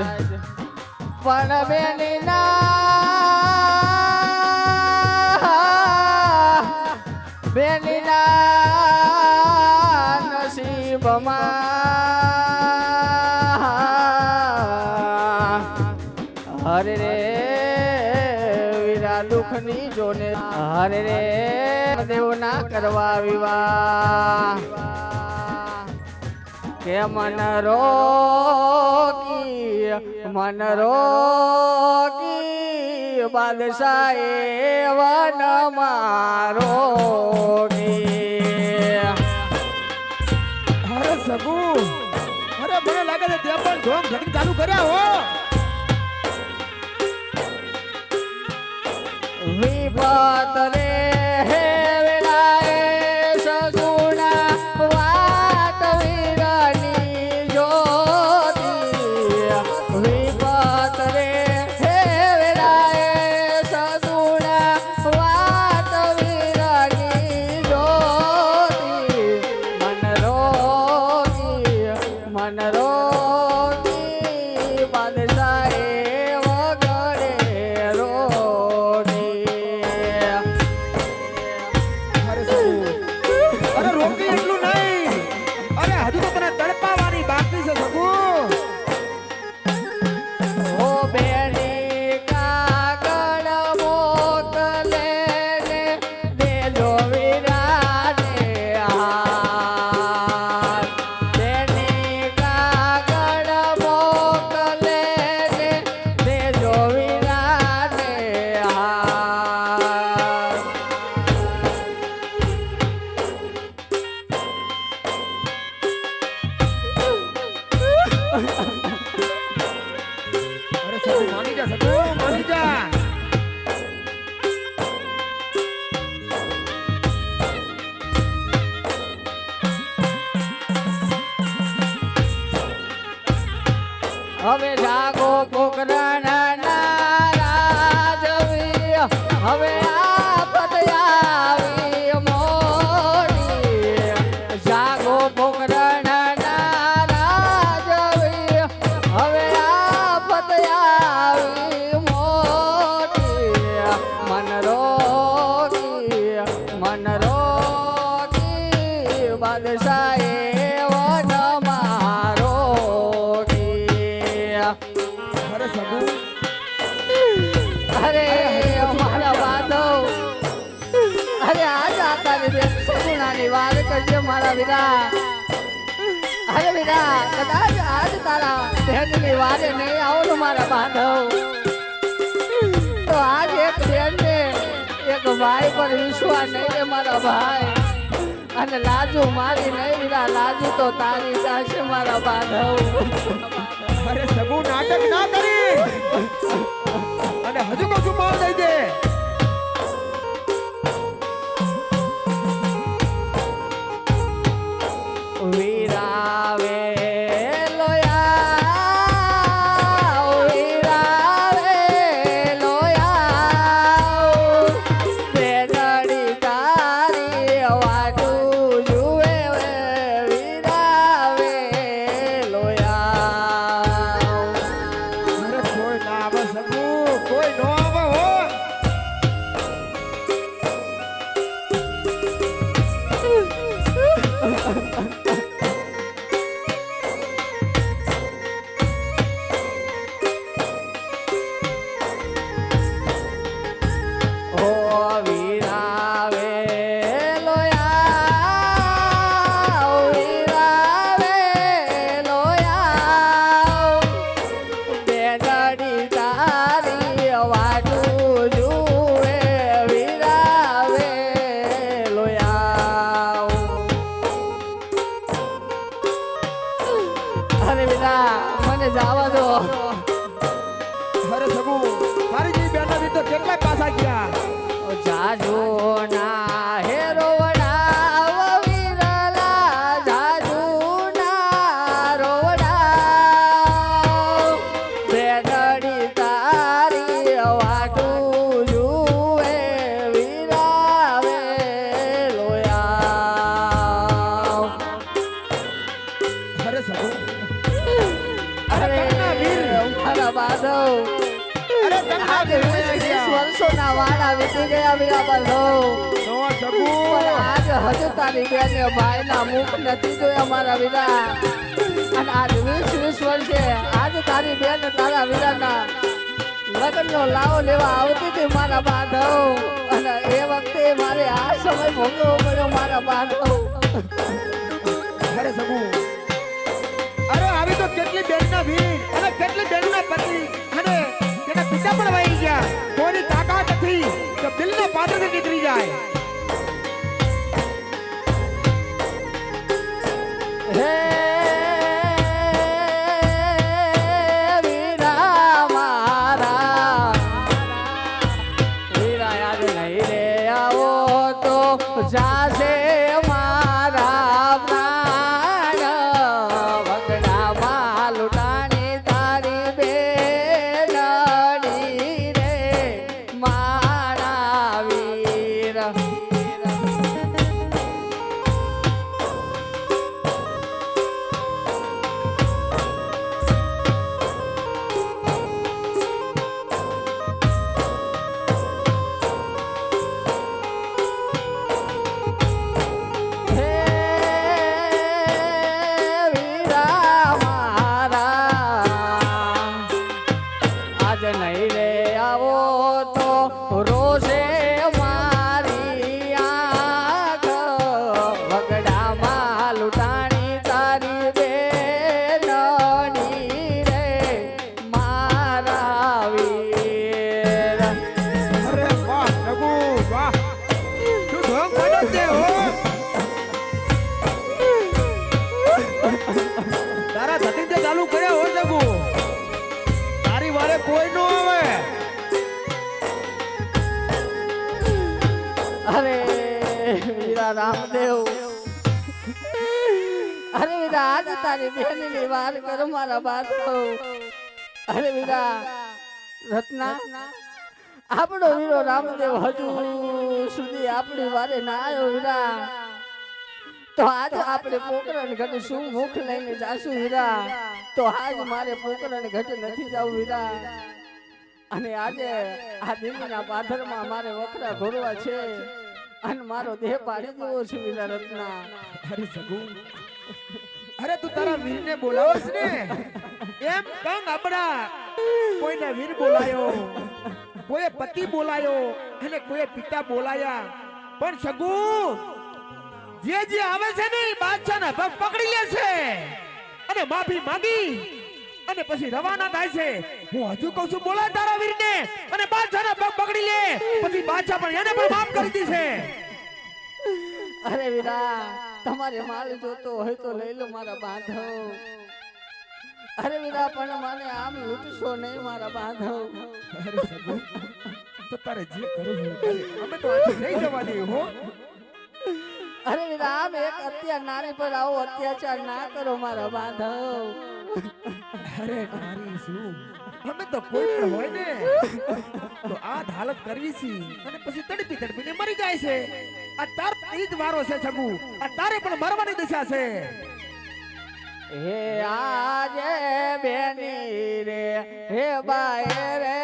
આજ પણ બેની ના બેની ના નસીબમાં હરે રે વીરા દુઃખની જોને હરે રે દેવ ના કરવા વિવાહ. કે મન રોકી મન રોકી બાદશાહ વન મારો અરે સગુ અરે મને લાગે છે તે પણ જોમ ઘડી ચાલુ કર્યા હો. વિપત રે awesome. વાત કરજે મારા વિરા અરે વીરા કદાચ આજ તારા બહેનની વારે નહીં આવો મારા માધવ તો આજ એક બેનને એક ભાઈ પર વિશ્વાસ નહીં મારા ભાઈ અને લાજુ મારી નહીં વીરા લાજુ તો તારી થશે મારા અને હજુ કશું માલ દે. we நடடி વર્ષોના ગયા વીરા બલો નો આજ હજુ તારી બેને ભાઈના મુખ નથી જોયા મારા વીરા અને આજ વીસ વીસ વર્ષે આજ તારી બેન તારા વીરાના લગ્નનો લાવો લેવા આવતી હતી મારા બાંધવ. અને એ વખતે મારે આ સમય ભોગવવો પડ્યો મારા બાંધવ. જાય. જાશે મારા. પ્રાણ વગડામાં લૂંટાણી આવો તો રોશે મારી આંખ વગડામાં લૂંટાણી તારી બેનની રે મારા તારા ધતિંગ ચાલુ કર્યા હોય વારે કોઈ નો આવે અરે વીરા રામદેવ. અરે વીરા આજ તારી બેનની વાર કરો મારા બાદ અરે વીરા રત્ના, આપણો વીરો રામદેવ હજુ સુધી આપણી વારે ના આવ્યો વીરા તો આજે આપણે પોકરણ ઘટ શું મુખ લઈને જાશું વીરા તો આજ મારે પોકરણ ઘટે નથી જવું વીરા. અને આજે આ દિલ્હીના પાથરમાં મારે વખરા ઘોરવા છે. અને મારો દેહ પાડી ગયો છે વીરા રત્ના. અરે સગું અરે તું તારા વીરને બોલાવસ ને. એમ કંગ આપણા કોઈને વીર બોલાયો, કોઈએ પતિ બોલાયો અને કોઈએ પિતા બોલાયા. પણ સગુ જે જે આવે છે ને બાદશાહના પગ પકડી લે છે. અને માફી માંગી. અને પછી રવાના થાય છે. હું હજુ કહું છું બોલા તારા વીરને. અને બાદશાહના પગ પકડી લે. પછી બાદશાહ પણ એને પણ માફ કરી દીશે અરે વીરા તમારે માલ જોતો હોય તો લઈ લો મારા બાંધવ. અરે વીરા પણ મને આમ લૂંટશો નહીં મારા બાંધવ. તો તારે જે કરવું અમે તો નહીં જવા દઈએ હો. અરે રામ એક અત્યાર નારી પર આવો અત્યાચાર ના કરો મારા બાંધવ. અરે નારી શું? અમે તો કોઈ પણ હોય ને તો આ હાલત કરવી છે. અને પછી તડપી તડપીને મરી જાય છે. આ તાર જ વારો છે છગુ. આ તારે પણ મરવાની દિશા છે. હે આજે બેની રે હે બાય રે